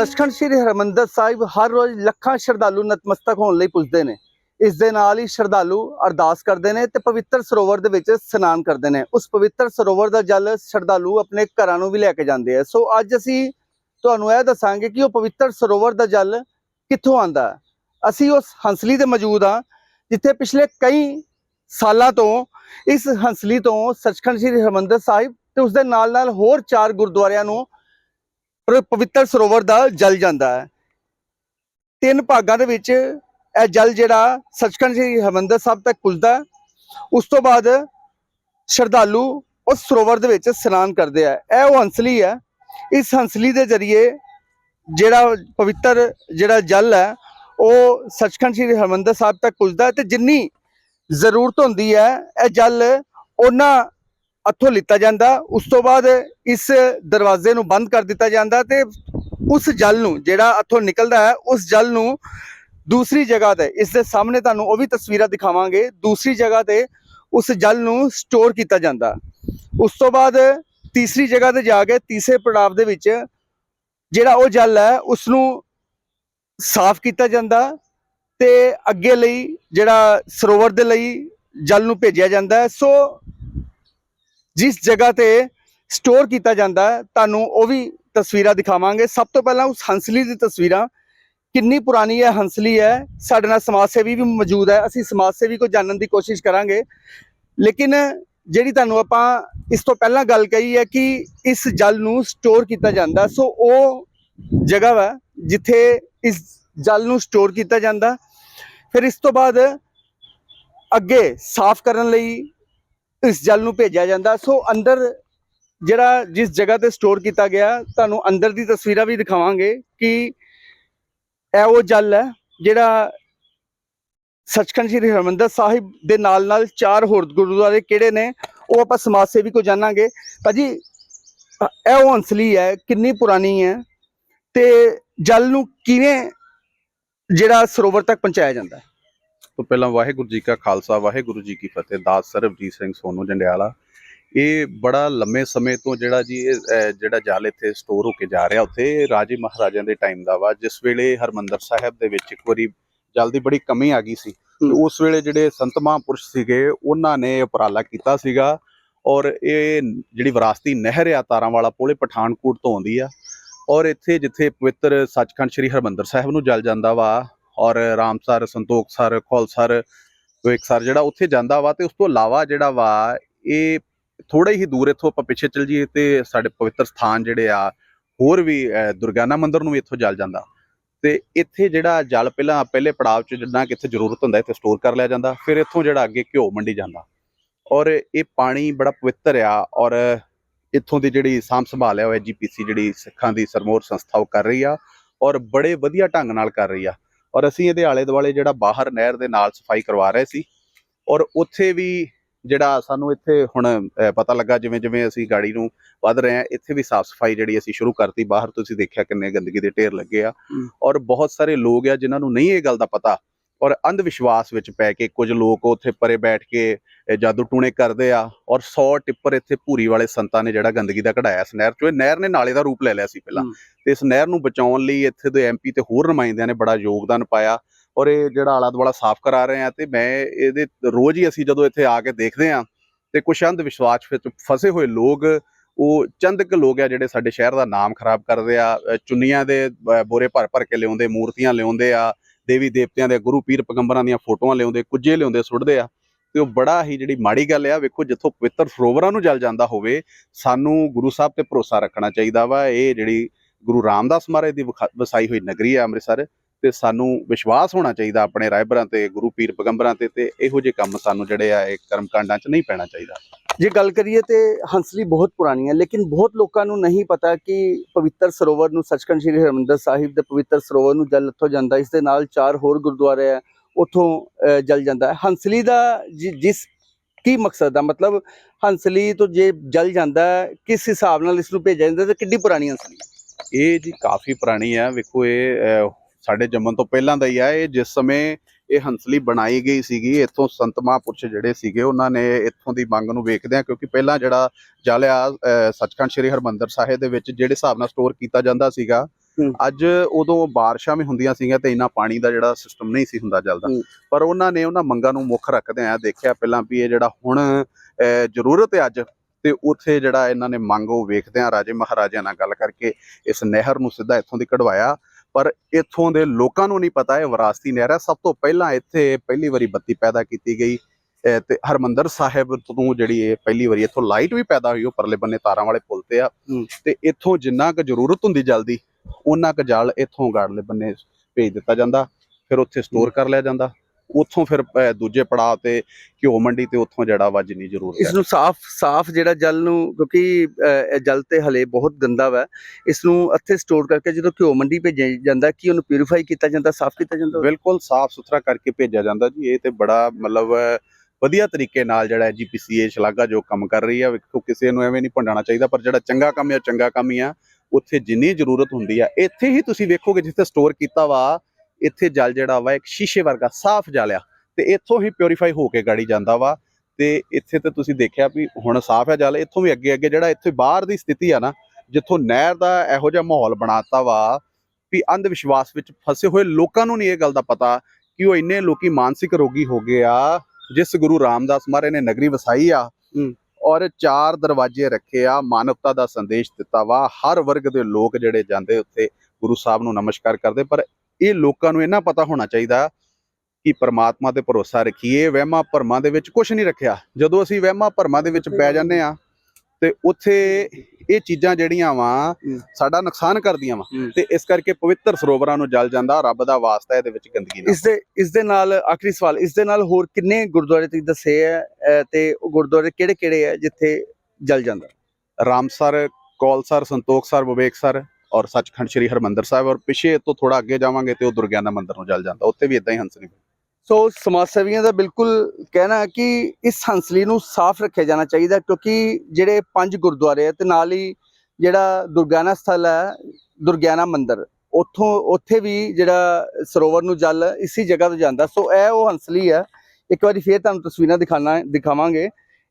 ਸੱਚਖੰਡ ਸ੍ਰੀ ਹਰਮੰਦਰ ਸਾਹਿਬ ਹਰ ਰੋਜ਼ ਲੱਖਾਂ ਸ਼ਰਧਾਲੂ ਨਤਮਸਤਕ ਹੋਣ ਲਈ ਪੁੱਜਦੇ ਨੇ। ਇਸ ਦੇ ਨਾਲ ਹੀ ਸ਼ਰਧਾਲੂ ਅਰਦਾਸ ਕਰਦੇ ਨੇ ਤੇ ਪਵਿੱਤਰ ਸਰੋਵਰ ਦੇ ਵਿੱਚ ਇਸ਼ਨਾਨ ਕਰਦੇ ਨੇ। ਉਸ ਪਵਿੱਤਰ ਸਰੋਵਰ ਦਾ ਜਲ ਸ਼ਰਧਾਲੂ ਆਪਣੇ ਘਰਾਂ ਨੂੰ ਵੀ ਲੈ ਕੇ ਜਾਂਦੇ ਆ। ਸੋ ਅੱਜ ਅਸੀਂ ਤੁਹਾਨੂੰ ਇਹ ਦੱਸਾਂਗੇ ਕਿ ਉਹ ਪਵਿੱਤਰ ਸਰੋਵਰ ਦਾ ਜਲ ਕਿੱਥੋਂ ਆਂਦਾ ਹੈ। ਅਸੀਂ ਉਸ ਹੰਸਲੀ ਤੇ ਮੌਜੂਦ ਹਾਂ, ਜਿੱਥੇ ਪਿਛਲੇ ਕਈ ਸਾਲਾਂ ਤੋਂ ਇਸ ਹੰਸਲੀ ਤੋਂ ਸੱਚਖੰਡ ਸ੍ਰੀ ਹਰਮੰਦਰ ਸਾਹਿਬ ਤੇ ਉਸ ਦੇ ਨਾਲ ਨਾਲ ਹੋਰ ਚਾਰ ਗੁਰਦੁਆਰਿਆਂ ਨੂੰ ਪਵਿੱਤਰ ਸਰੋਵਰ ਦਾ ਜਲ ਜਾਂਦਾ ਹੈ। ਤਿੰਨ ਭਾਗਾਂ ਦੇ ਵਿੱਚ ਇਹ ਜਲ ਜਿਹੜਾ ਸੱਚਖੰਡ ਸ੍ਰੀ ਹਰਿਮੰਦਰ ਸਾਹਿਬ ਤੱਕ ਕੁਲਦਾ ਉਸ ਤੋਂ ਬਾਅਦ ਸ਼ਰਧਾਲੂ ਉਸ ਸਰੋਵਰ ਦੇ ਵਿੱਚ ਇਸ਼ਨਾਨ ਕਰਦੇ ਆ। ਇਹ ਉਹ ਹੰਸਲੀ ਹੈ। ਇਸ ਹੰਸਲੀ ਦੇ ਜ਼ਰੀਏ ਜਿਹੜਾ ਪਵਿੱਤਰ ਜਿਹੜਾ ਜਲ ਹੈ, ਉਹ ਸੱਚਖੰਡ ਸ੍ਰੀ ਹਰਿਮੰਦਰ ਸਾਹਿਬ ਤੱਕ ਪੁੱਜਦਾ ਹੈ ਤੇ ਜਿੰਨੀ ਜ਼ਰੂਰਤ ਹੁੰਦੀ ਹੈ, ਇਹ ਜਲ ਉਹਨਾਂ ਇੱਥੋਂ ਲਿੱਤਾ ਜਾਂਦਾ, ਉਸ ਤੋਂ ਬਾਅਦ ਇਸ ਦਰਵਾਜ਼ੇ ਨੂੰ ਬੰਦ ਕਰ ਦਿੱਤਾ ਜਾਂਦਾ ਤੇ ਉਸ ਜਲ ਨੂੰ ਜਿਹੜਾ ਇੱਥੋਂ ਨਿਕਲਦਾ ਹੈ, ਉਸ ਜਲ ਨੂੰ ਦੂਸਰੀ ਜਗ੍ਹਾ ਤੇ, ਇਸ ਦੇ ਸਾਹਮਣੇ ਤੁਹਾਨੂੰ ਉਹ ਵੀ ਤਸਵੀਰਾਂ ਦਿਖਾਵਾਂਗੇ, ਦੂਸਰੀ ਜਗ੍ਹਾ ਤੇ ਉਸ ਜਲ ਨੂੰ ਸਟੋਰ ਕੀਤਾ ਜਾਂਦਾ। ਉਸ ਤੋਂ ਬਾਅਦ ਤੀਸਰੀ ਜਗ੍ਹਾ ਤੇ ਜਾ ਕੇ ਤੀਸਰੇ ਪੜਾਵ ਦੇ ਵਿੱਚ ਜਿਹੜਾ ਉਹ ਜਲ ਹੈ, ਉਸ ਨੂੰ ਸਾਫ਼ ਕੀਤਾ ਜਾਂਦਾ ਤੇ ਅੱਗੇ ਲਈ ਜਿਹੜਾ ਸਰੋਵਰ ਦੇ ਲਈ ਜਲ ਨੂੰ ਭੇਜਿਆ ਜਾਂਦਾ ਹੈ। ਸੋ ਜਿਸ ਜਗ੍ਹਾ ਤੇ ਸਟੋਰ ਕੀਤਾ ਜਾਂਦਾ ਹੈ, ਤੁਹਾਨੂੰ ਉਹ ਵੀ ਤਸਵੀਰਾਂ ਦਿਖਾਵਾਂਗੇ। ਸਭ ਤੋਂ ਪਹਿਲਾਂ ਉਸ ਹੰਸਲੀ ਦੀ ਤਸਵੀਰਾਂ। ਕਿੰਨੀ ਪੁਰਾਣੀ ਹੈ, ਹੰਸਲੀ ਹੈ। ਸਾਡੇ ਨਾਲ ਸਮਾਜ ਸੇਵੀ ਵੀ ਮੌਜੂਦ ਹੈ। ਅਸੀਂ ਸਮਾਜ ਸੇਵੀ ਕੋ ਜਾਣਨ ਦੀ ਕੋਸ਼ਿਸ਼ ਕਰਾਂਗੇ। ਲੇਕਿਨ ਜਿਹੜੀ ਤੁਹਾਨੂੰ ਆਪਾਂ ਇਸ ਤੋਂ ਪਹਿਲਾਂ ਗੱਲ ਕਹੀ ਹੈ ਕਿ ਇਸ ਜਲ ਨੂੰ ਸਟੋਰ ਕੀਤਾ ਜਾਂਦਾ। ਸੋ ਉਹ ਜਗ੍ਹਾ ਵਾ ਜਿੱਥੇ ਇਸ ਜਲ ਨੂੰ ਸਟੋਰ ਕੀਤਾ ਜਾਂਦਾ। ਫਿਰ ਇਸ ਤੋਂ ਬਾਅਦ ਅੱਗੇ ਸਾਫ਼ ਕਰਨ ਲਈ ਇਸ ਜਲ ਨੂੰ ਭੇਜਿਆ ਜਾਂਦਾ। ਸੋ ਅੰਦਰ ਜਿਹੜਾ ਜਿਸ ਜਗ੍ਹਾ ਤੇ ਸਟੋਰ ਕੀਤਾ ਗਿਆ, ਤੁਹਾਨੂੰ ਅੰਦਰ ਦੀ ਤਸਵੀਰਾਂ ਵੀ ਦਿਖਾਵਾਂਗੇ ਕਿ ਇਹ ਉਹ ਜਲ ਹੈ, ਜਿਹੜਾ ਸੱਚਖੰਡ ਸ੍ਰੀ ਹਰਮੰਦਰ ਸਾਹਿਬ ਦੇ ਨਾਲ ਨਾਲ ਚਾਰ ਹੋਰ ਗੁਰਦੁਆਰੇ ਕਿਹੜੇ ਨੇ, ਉਹ ਆਪਾਂ ਸਮਾਜ ਸੇਵੀ ਕੋ ਜਾਣਾਂਗੇ। ਭਾਜੀ ਅ- ਇਹ ਉਹ ਹੰਸਲੀ ਹੈ, ਕਿੰਨੀ ਪੁਰਾਣੀ ਹੈ ਤੇ ਜਲ ਨੂੰ ਕਿਵੇਂ ਜਿਹੜਾ ਸਰੋਵਰ ਤੱਕ ਪਹੁੰਚਾਇਆ ਜਾਂਦਾ ਹੈ? ਤੋਂ ਪਹਿਲਾਂ ਵਾਹਿਗੁਰੂ ਜੀ ਕਾ ਖਾਲਸਾ ਵਾਹਿਗੁਰੂ ਜੀ ਕੀ ਫਤਿਹ। ਦਾਸ ਸਰਬਜੀਤ ਸਿੰਘ ਸੋਨੂ ਜੰਡਿਆਲਾ। ਇਹ ਬੜਾ ਲੰਮੇ ਸਮੇਂ ਤੋਂ ਜਿਹੜਾ ਜੀ ਇਹ ਜਿਹੜਾ ਜਲ ਇੱਥੇ ਸਟੋਰ ਹੋ ਕੇ ਜਾ ਰਿਹਾ ਉੱਥੇ ਰਾਜੇ ਮਹਾਰਾਜਿਆਂ ਦੇ ਟਾਈਮ ਦਾ ਵਾ। ਜਿਸ ਵੇਲੇ ਹਰਮੰਦਰ ਸਾਹਿਬ ਦੇ ਵਿੱਚ ਇੱਕ ਵਾਰੀ ਜਲ ਦੀ ਬੜੀ ਕਮੀ ਆ ਗਈ ਸੀ। ਉਸ ਵੇਲੇ ਜਿਹੜੇ ਸੰਤ ਮਹਾਂਪੁਰਸ਼ ਸੀਗੇ ਉਹਨਾਂ ਨੇ ਉਪਰਾਲਾ ਕੀਤਾ ਸੀਗਾ। ਔਰ ਇਹ ਜਿਹੜੀ ਵਿਰਾਸਤੀ ਨਹਿਰ ਆ ਤਾਰਾਂ ਵਾਲਾ ਪੁਲ ਪਠਾਨਕੋਟ ਤੋਂ ਆਉਂਦੀ ਆ। ਔਰ ਇੱਥੇ ਜਿੱਥੇ ਪਵਿੱਤਰ ਸੱਚਖੰਡ ਸ੍ਰੀ ਹਰਮੰਦਰ ਸਾਹਿਬ ਨੂੰ ਜਲ ਜਾਂਦਾ ਵਾ ਔਰ ਰਾਮ ਰਾਮਸਰ ਸੰਤੋਖਸਰ ਖੌਲਸਰ ਵਿਕਸਰ ਜਿਹੜਾ ਉੱਥੇ ਜਾਂਦਾ ਵਾ ਤੇ ਉਸ ਤੋਂ ਇਲਾਵਾ ਜਿਹੜਾ ਵਾ ਇਹ ਥੋੜਾ ਹੀ ਦੂਰ ਇੱਥੋਂ ਆਪਾਂ ਪਿੱਛੇ ਚਲ ਜਾਈਏ ਤੇ ਸਾਡੇ ਪਵਿੱਤਰ ਸਥਾਨ ਜਿਹੜੇ ਆ, ਹੋਰ ਵੀ ਦੁਰਗਿਆਨਾ ਮੰਦਿਰ ਨੂੰ ਵੀ ਇੱਥੋਂ ਜਲ ਜਾਂਦਾ। ਤੇ ਇੱਥੇ ਜਿਹੜਾ ਜਲ ਪਹਿਲਾਂ, ਪਹਿਲੇ ਪੜਾਅ 'ਚ ਜਿੰਨਾ ਕਿ ਇੱਥੇ ਜ਼ਰੂਰਤ ਹੁੰਦਾ, ਇੱਥੇ ਸਟੋਰ ਕਰ ਲਿਆ ਜਾਂਦਾ, ਫਿਰ ਇੱਥੋਂ ਜਿਹੜਾ ਅੱਗੇ ਘਿਓ ਮੰਡੀ ਜਾਂਦਾ। ਔਰ ਇਹ ਪਾਣੀ ਬੜਾ ਪਵਿੱਤਰ ਆ ਔਰ ਇੱਥੋਂ ਦੀ ਜਿਹੜੀ ਸਾਂਭ ਸੰਭਾਲ ਹੈ ਉਹ ਐਜੀਪੀਸੀ ਜਿਹੜੀ ਸਿੱਖਾਂ ਦੀ ਸਰਮੋਰ ਸੰਸਥਾ ਉਹ ਕਰ ਰਹੀ ਆ ਔਰ ਬੜੇ ਵਧੀਆ ਢੰਗ ਨਾਲ ਕਰ ਰਹੀ ਆ। ਔਰ ਅਸੀਂ ਇਹਦੇ ਆਲੇ ਦੁਆਲੇ ਜਿਹੜਾ ਬਾਹਰ ਨਹਿਰ ਦੇ ਨਾਲ ਸਫ਼ਾਈ ਕਰਵਾ ਰਹੇ ਸੀ ਔਰ ਉੱਥੇ ਵੀ ਜਿਹੜਾ ਸਾਨੂੰ ਇੱਥੇ ਹੁਣ ਪਤਾ ਲੱਗਾ ਜਿਵੇਂ ਜਿਵੇਂ ਅਸੀਂ ਗਾੜੀ ਨੂੰ ਵੱਧ ਰਹੇ ਹਾਂ ਇੱਥੇ ਵੀ ਸਾਫ਼ ਸਫ਼ਾਈ ਜਿਹੜੀ ਅਸੀਂ ਸ਼ੁਰੂ ਕਰਤੀ ਬਾਹਰ ਤੁਸੀਂ ਦੇਖਿਆ ਕਿੰਨੇ ਗੰਦਗੀ ਦੇ ਢੇਰ ਲੱਗੇ ਆ। ਔਰ ਬਹੁਤ ਸਾਰੇ ਲੋਕ ਆ ਜਿਨ੍ਹਾਂ ਨੂੰ ਨਹੀਂ ਇਹ ਗੱਲ ਦਾ ਪਤਾ ਔਰ ਅੰਧ ਵਿਸ਼ਵਾਸ ਵਿੱਚ ਪੈ ਕੇ ਕੁਝ ਲੋਕ ਉੱਥੇ ਪਰੇ ਬੈਠ ਕੇ ਜਾਦੂ ਟੂਣੇ ਕਰਦੇ ਆ ਔਰ 100 ਟਿੱਪਰ ਇੱਥੇ ਭੂਰੀ ਵਾਲੇ ਸੰਤਾਂ ਨੇ ਜਿਹੜਾ ਗੰਦਗੀ ਦਾ ਕਢਾਇਆ ਇਸ ਨਹਿਰ ਚੋਂ ਇਹ ਨਹਿਰ ਨੇ ਨਾਲੇ ਦਾ ਰੂਪ ਲੈ ਲਿਆ ਸੀ ਪਹਿਲਾਂ। ਤੇ ਇਸ ਨਹਿਰ ਨੂੰ ਬਚਾਉਣ ਲਈ ਇੱਥੇ ਦੇ ਐਮਪੀ ਤੇ ਹੋਰ ਨੁਮਾਇੰਦਿਆਂ ਨੇ ਬੜਾ ਯੋਗਦਾਨ ਪਾਇਆ ਔਰ ਇਹ ਜਿਹੜਾ ਆਲਾ ਦੁਆਲਾ ਸਾਫ਼ ਕਰਾ ਰਹੇ ਆ ਤੇ ਮੈਂ ਇਹਦੇ ਰੋਜ਼ ਹੀ ਅਸੀਂ ਜਦੋਂ ਇੱਥੇ ਆ ਕੇ ਦੇਖਦੇ ਆ ਤੇ ਕੁਝ ਅੰਧ ਵਿਸ਼ਵਾਸ ਵਿੱਚ ਫਸੇ ਹੋਏ ਲੋਕ ਉਹ ਚੰਦ ਕੁ ਲੋਕ ਆ ਜਿਹੜੇ ਸਾਡੇ ਸ਼ਹਿਰ ਦਾ ਨਾਮ ਖਰਾਬ ਕਰਦੇ ਆ ਚੁੰਨੀਆਂ ਦੇ ਬੋਰੇ ਭਰ ਭਰ ਕੇ ਲਿਆਉਂਦੇ ਮੂਰਤੀਆਂ ਲਿਆਉਂਦੇ ਆ ਦੇਵੀ ਦੇਵਤਿਆਂ ਦੇ ਗੁਰੂ ਪੀਰ ਪੈਗੰਬਰਾਂ ਦੀਆਂ ਫੋਟੋਆਂ ਲਿਆਉਂਦੇ, ਕੁੱਜੇ ਲਿਆਉਂਦੇ, ਸੁੱਟਦੇ ਆ। ਤੇ ਉਹ ਬੜਾ ਹੀ ਜਿਹੜੀ ਮਾੜੀ ਗੱਲ ਆ, ਵੇਖੋ ਜਿੱਥੋਂ ਪਵਿੱਤਰ ਸਰੋਵਰਾਂ ਨੂੰ ਜਲ ਜਾਂਦਾ ਹੋਵੇ, ਸਾਨੂੰ ਗੁਰੂ ਸਾਹਿਬ ਤੇ ਭਰੋਸਾ ਰੱਖਣਾ ਚਾਹੀਦਾ ਵਾ। ਇਹ ਜਿਹੜੀ ਗੁਰੂ ਰਾਮਦਾਸ ਮਹਾਰਾਜ ਦੀ ਵਿਖਾ- ਵਸਾਈ ਹੋਈ ਨਗਰੀ ਆ ਅੰਮ੍ਰਿਤਸਰ ਤੇ ਸਾਨੂੰ ਵਿਸ਼ਵਾਸ ਹੋਣਾ ਚਾਹੀਦਾ ਆਪਣੇ ਰਾਇਬਰਾਂ ਤੇ ਗੁਰੂ ਪੀਰ ਪੈਗੰਬਰਾਂ ਤੇ ਤੇ ਇਹੋ ਜਿਹੇ ਕੰਮ ਸਾਨੂੰ ਜਿਹੜੇ ਆ ਇਹ ਕਰਮਕਾਂਡਾਂ 'ਚ ਨਹੀਂ ਪੈਣਾ ਚਾਹੀਦਾ। ਜੇ ਗੱਲ ਕਰੀਏ ਤੇ ਹੰਸਲੀ ਬਹੁਤ ਪੁਰਾਣੀ ਹੈ ਲੇਕਿਨ ਬਹੁਤ ਲੋਕਾਂ ਨੂੰ ਨਹੀਂ ਪਤਾ ਕਿ ਪਵਿੱਤਰ ਸਰੋਵਰ ਨੂੰ ਸੱਚਖੰਡ ਸ੍ਰੀ ਹਰਿਮੰਦਰ ਸਾਹਿਬ ਦੇ ਪਵਿੱਤਰ ਸਰੋਵਰ ਨੂੰ ਜਲ ਇੱਥੋਂ ਜਾਂਦਾ ਇਸ ਦੇ ਨਾਲ ਚਾਰ ਹੋਰ ਗੁਰਦੁਆਰੇ ਹੈ ਉੱਥੋਂ ਜਲ ਜਾਂਦਾ ਹੈ। ਹੰਸਲੀ ਦਾ ਜਿਸ ਕੀ ਮਕਸਦ ਦਾ ਮਤਲਬ ਹੰਸਲੀ ਤੋਂ ਜੇ ਜਲ ਜਾਂਦਾ ਕਿਸ ਹਿਸਾਬ ਨਾਲ ਇਸ ਨੂੰ ਭੇਜਿਆ ਜਾਂਦਾ ਤੇ ਕਿੰਨੀ ਪੁਰਾਣੀ ਹੰਸਲੀ? ਇਹ ਜੀ ਕਾਫੀ ਪੁਰਾਣੀ ਹੈ ਵੇਖੋ ਇਹ ਸਾਡੇ ਜੰਮਣ ਤੋਂ ਪਹਿਲਾਂ ਦਾ ਹੀ ਆ ਇਹ ਜਿਸ ਸਮੇਂ ਇਹ ਹੰਸਲੀ ਬਣਾਈ ਗਈ ਸੀਗੀ ਇੱਥੋਂ ਸੰਤ ਮਹਾਂਪੁਰਸ਼ ਜਿਹੜੇ ਸੀਗੇ ਉਹਨਾਂ ਨੇ ਇੱਥੋਂ ਦੀ ਮੰਗ ਨੂੰ ਵੇਖਦੇ ਆ ਕਿਉਂਕਿ ਪਹਿਲਾਂ ਜਿਹੜਾ ਜਲ ਆ ਅਹ, ਸੱਚਖੰਡ ਸ੍ਰੀ ਹਰਮੰਦਰ ਸਾਹਿਬ ਦੇ ਵਿੱਚ ਜਿਹੜੇ ਹਿਸਾਬ ਨਾਲ ਸਟੋਰ ਕੀਤਾ ਜਾਂਦਾ ਸੀਗਾ। ਅੱਜ ਉਦੋਂ ਬਾਰਿਸ਼ਾਂ ਵੀ ਹੁੰਦੀਆਂ ਸੀਗੀਆਂ ਤੇ ਇੰਨਾ ਪਾਣੀ ਦਾ ਜਿਹੜਾ ਸਿਸਟਮ ਨਹੀਂ ਸੀ ਹੁੰਦਾ ਚੱਲਦਾ। ਪਰ ਉਹਨਾਂ ਨੇ ਉਹਨਾਂ ਮੰਗਾਂ ਨੂੰ ਮੁੱਖ ਰੱਖਦੇ ਆ ਦੇਖਿਆ ਪਹਿਲਾਂ ਵੀ ਇਹ ਜਿਹੜਾ ਹੁਣ ਜ਼ਰੂਰਤ ਹੈ ਅੱਜ ਤੇ ਉੱਥੇ ਜਿਹੜਾ ਇਹਨਾਂ ਨੇ ਮੰਗ ਉਹ ਵੇਖਦੇ ਆ ਰਾਜੇ ਮਹਾਰਾਜਿਆਂ ਨਾਲ ਗੱਲ ਕਰਕੇ ਇਸ ਨਹਿਰ ਨੂੰ ਸਿੱਧਾ ਇੱਥੋਂ ਦੀ ਕਢਵਾਇਆ ਪਰ ਇੱਥੋਂ ਦੇ ਲੋਕਾਂ ਨੂੰ ਨਹੀਂ ਪਤਾ ਇਹ ਵਿਰਾਸਤੀ ਨਹਿਰ ਹੈ। ਸਭ ਤੋਂ ਪਹਿਲਾਂ ਇੱਥੇ ਪਹਿਲੀ ਵਾਰੀ ਬੱਤੀ ਪੈਦਾ ਕੀਤੀ ਗਈ। ਤੇ ਹਰਮੰਦਰ ਸਾਹਿਬ ਤੋਂ ਜਿਹੜੀ ਇਹ ਪਹਿਲੀ ਵਾਰੀ ਇੱਥੋਂ ਲਾਈਟ ਵੀ ਪੈਦਾ ਹੋਈ ਉਹ ਪਰਲੇ ਬੰਨੇ ਤਾਰਾਂ ਵਾਲੇ ਪੁਲ ਤੇ ਆ। ਤੇ ਇੱਥੋਂ ਜਿੰਨਾ ਕੁ ਜ਼ਰੂਰਤ ਹੁੰਦੀ ਜਲਦੀ ਉਹਨਾਂ ਕੁ ਜਲ ਇੱਥੋਂ ਗਾੜਲੇ ਬੰਨੇ ਭੇਜ ਦਿੱਤਾ ਜਾਂਦਾ। ਫਿਰ ਉੱਥੇ ਸਟੋਰ ਕਰ ਲਿਆ ਜਾਂਦਾ। ਉੱਥੋਂ ਫਿਰ ਦੂਜੇ ਪੜਾਅ ਤੇ ਘਿਓ ਮੰਡੀ ਤੇ ਉੱਥੋਂ ਜਿਹੜਾ ਵਾ ਜਿੰਨੀ ਜ਼ਰੂਰਤ ਇਸ ਨੂੰ ਸਾਫ਼ ਸਾਫ਼ ਜਿਹੜਾ ਜਲ ਨੂੰ ਕਿਉਂਕਿ ਜਲ ਤੇ ਹਲੇ ਬਹੁਤ ਗੰਦਾ ਵਾ ਇਸ ਨੂੰ ਇੱਥੇ ਸਟੋਰ ਕਰਕੇ ਜਦੋਂ ਘਿਓ ਮੰਡੀ ਭੇਜਿਆ ਜਾਂਦਾ ਕੀ ਉਹਨੂੰ ਪਿਊਰੀਫਾਈ ਕੀਤਾ ਜਾਂਦਾ ਸਾਫ਼ ਕੀਤਾ ਜਾਂਦਾ? ਬਿਲਕੁਲ ਸਾਫ਼ ਸੁਥਰਾ ਕਰਕੇ ਭੇਜਿਆ ਜਾਂਦਾ ਜੀ ਇਹ ਤੇ ਬੜਾ ਮਤਲਬ ਵਧੀਆ ਤਰੀਕੇ ਨਾਲ ਜਿਹੜਾ ਜੀਪੀਸੀਏ ਸ਼ਲਾਘਾ ਜੋ ਕੰਮ ਕਰ ਰਹੀ ਆ ਵੇਖੋ ਕਿਸੇ ਨੂੰ ਐਵੇਂ ਨਹੀਂ ਭੰਡਾਣਾ ਚਾਹੀਦਾ ਪਰ ਜਿਹੜਾ ਚੰਗਾ ਕੰਮ ਹੈ ਉਹ ਚੰਗਾ ਕੰਮ ਹੀ ਆ ਉੱਥੇ ਜਿੰਨੀ ਜ਼ਰੂਰਤ ਹੁੰਦੀ ਆ ਇੱਥੇ ਹੀ ਤੁਸੀਂ ਵੇਖੋਗੇ ਜਿੱਥੇ ਸਟੋਰ ਕੀਤਾ ਵਾ ਇੱਥੇ ਜਲ ਜਿਹੜਾ ਵਾ ਇੱਕ ਸ਼ੀਸ਼ੇ ਵਰਗਾ ਸਾਫ਼ ਜਲ ਆ ਤੇ ਇੱਥੋਂ ਹੀ ਪਿਉਰੀਫਾਈ ਹੋ ਕੇ ਗਾੜੀ ਜਾਂਦਾ ਵਾ ਤੇ ਇੱਥੇ ਤੇ ਤੁਸੀਂ ਦੇਖਿਆ ਵੀ ਹੁਣ ਸਾਫ਼ ਹੈ ਜਲ ਇੱਥੋਂ ਵੀ ਅੱਗੇ ਅੱਗੇ ਜਿਹੜਾ ਇੱਥੇ ਬਾਹਰ ਦੀ ਸਥਿਤੀ ਆ ਨਾ ਜਿੱਥੋਂ ਨਹਿਰ ਦਾ ਇਹੋ ਜਿਹਾ ਮਾਹੌਲ ਬਣਾਤਾ ਵਾ ਵੀ ਅੰਧ ਵਿਸ਼ਵਾਸ ਵਿੱਚ ਫਸੇ ਹੋਏ ਲੋਕਾਂ ਨੂੰ ਨਹੀਂ ਇਹ ਗੱਲ ਦਾ ਪਤਾ ਕਿ ਉਹ ਇੰਨੇ ਲੋਕੀ ਮਾਨਸਿਕ ਰੋਗੀ ਹੋ ਗਏ ਆ ਜਿਸ ਗੁਰੂ ਰਾਮਦਾਸ ਮਹਾਰਾਜ ਨੇ ਨਗਰੀ ਵਸਾਈ ਆ। ਔਰ ਚਾਰ ਦਰਵਾਜ਼ੇ ਰੱਖੇ ਆ ਮਾਨਵਤਾ ਦਾ ਸੰਦੇਸ਼ ਦਿੱਤਾ ਵਾ ਹਰ ਵਰਗ ਦੇ ਲੋਕ ਜਿਹੜੇ ਜਾਂਦੇ ਉੱਥੇ ਗੁਰੂ ਸਾਹਿਬ ਨੂੰ ਨਮਸਕਾਰ ਕਰਦੇ ਪਰ ਇਹ ਲੋਕਾਂ ਨੂੰ ਇਹਨਾਂ ਪਤਾ ਹੋਣਾ ਚਾਹੀਦਾ ਕਿ ਪਰਮਾਤਮਾ ਤੇ ਭਰੋਸਾ ਰੱਖੀਏ ਵਹਿਮਾਂ ਭਰਮਾਂ ਦੇ ਵਿੱਚ ਕੁਝ ਨਹੀਂ ਰੱਖਿਆ ਜਦੋਂ ਅਸੀਂ ਵਹਿਮਾਂ ਭਰਮਾਂ ਦੇ ਵਿੱਚ ਪੈ ਜਾਂਦੇ ਆ ਤੇ ਉੱਥੇ ਇਹ ਚੀਜ਼ਾਂ ਜਿਹੜੀਆਂ ਵਾ। ਸਾਡਾ ਨੁਕਸਾਨ ਕਰਦੀਆਂ ਵਾ। ਤੇ ਇਸ ਕਰਕੇ ਪਵਿੱਤਰ ਸਰੋਵਰਾਂ ਨੂੰ ਜਲ ਜਾਂਦਾ ਰੱਬ ਦਾ ਵਾਸਤਾ ਇਹਦੇ ਵਿੱਚ ਗੰਦਗੀ ਨਾ ਇਸ ਦੇ ਇਸ ਦੇ ਨਾਲ ਆਖਰੀ ਸਵਾਲ ਇਸ ਦੇ ਨਾਲ ਹੋਰ ਕਿੰਨੇ ਗੁਰਦੁਆਰੇ ਤੁਸੀਂ ਦੱਸੇ ਅਹ, ਤੇ ਉਹ ਗੁਰਦੁਆਰੇ ਕਿਹੜੇ ਕਿਹੜੇ ਹੈ ਜਿੱਥੇ ਜਲ ਜਾਂਦਾ ਰਾਮਸਰ ਕੌਲਸਰ ਸੰਤੋਖਸਰ ਵਿਵੇਕਸਰ ਔਰ ਸੱਚਖੰਡ ਸ੍ਰੀ ਹਰਮੰਦਰ ਸਾਹਿਬ ਔਰ ਪਿਛੇ ਤੋਂ ਥੋੜਾ ਅੱਗੇ ਜਾਵਾਂਗੇ ਤੇ ਉਹ ਦੁਰਗਿਆਨਾ ਮੰਦਿਰ ਨੂੰ ਜਲ ਜਾਂਦਾ, ਉੱਥੇ ਵੀ ਇਦਾਂ ਹੀ ਹੰਸਨੀ ਸੋ ਸਮਾਜ ਸੇਵੀਆਂ ਦਾ ਬਿਲਕੁਲ ਕਹਿਣਾ ਕਿ ਇਸ ਹੰਸਲੀ ਨੂੰ ਸਾਫ਼ ਰੱਖਿਆ ਜਾਣਾ ਚਾਹੀਦਾ ਕਿਉਂਕਿ ਜਿਹੜੇ ਪੰਜ ਗੁਰਦੁਆਰੇ ਹੈ ਤੇ ਨਾਲ ਹੀ ਜਿਹੜਾ ਦੁਰਗਿਆਨਾ ਸਥਲ ਹੈ, ਦੁਰਗਿਆਨਾ ਮੰਦਿਰ, ਉੱਥੋਂ, ਉੱਥੇ ਵੀ ਜਿਹੜਾ ਸਰੋਵਰ ਨੂੰ ਜਲ ਇਸੀ ਜਗ੍ਹਾ ਤੋਂ ਜਾਂਦਾ। ਸੋ ਇਹ ਉਹ ਹੰਸਲੀ ਹੈ, ਇੱਕ ਵਾਰੀ ਫੇਰ ਤੁਹਾਨੂੰ ਤਸਵੀਰਾਂ ਦਿਖਾਣਾ, ਦਿਖਾਵਾਂਗੇ।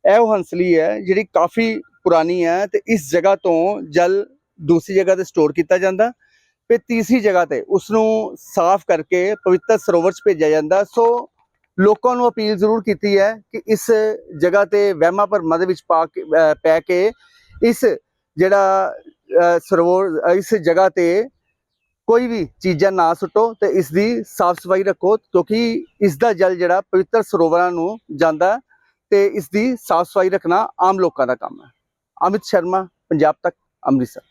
ਇਹ ਉਹ ਹੰਸਲੀ ਹੈ ਜਿਹੜੀ ਕਾਫੀ ਪੁਰਾਣੀ ਹੈ ਤੇ ਇਸ ਜਗ੍ਹਾ ਤੋਂ ਜਲ ਦੂਸਰੀ ਜਗ੍ਹਾ ਤੇ ਸਟੋਰ ਕੀਤਾ ਜਾਂਦਾ ਤੇ ਤੀਸਰੀ ਜਗ੍ਹਾ ਤੇ ਉਸ ਨੂੰ ਸਾਫ਼ ਕਰਕੇ ਪਵਿੱਤਰ ਸਰੋਵਰ 'ਚ ਭੇਜਿਆ ਜਾਂਦਾ। ਸੋ ਲੋਕਾਂ ਨੂੰ ਅਪੀਲ ਜ਼ਰੂਰ ਕੀਤੀ ਹੈ ਕਿ ਇਸ ਜਗ੍ਹਾ ਤੇ ਵਹਿਮਾਂ ਭਰਮਾਂ ਦੇ ਵਿੱਚ ਪਾ ਕੇ ਪੈ ਕੇ ਇਸ ਜਿਹੜਾ ਸਰੋਵਰ, ਇਸ ਜਗ੍ਹਾ ਤੇ ਕੋਈ ਵੀ ਚੀਜ਼ਾਂ ਨਾ ਸੁੱਟੋ ਤੇ ਇਸ ਦੀ ਸਾਫ਼ ਸਫ਼ਾਈ ਰੱਖੋ ਕਿਉਂਕਿ ਇਸ ਦਾ ਜਲ ਜਿਹੜਾ ਪਵਿੱਤਰ ਸਰੋਵਰਾਂ ਨੂੰ ਜਾਂਦਾ ਤੇ ਇਸ ਦੀ ਸਾਫ਼ ਸਫ਼ਾਈ ਰੱਖਣਾ ਆਮ ਲੋਕਾਂ ਦਾ ਕੰਮ ਹੈ। ਅਮਿਤ ਸ਼ਰਮਾ, ਪੰਜਾਬ ਤੱਕ। ਅੰਮ੍ਰਿਤਸਰ।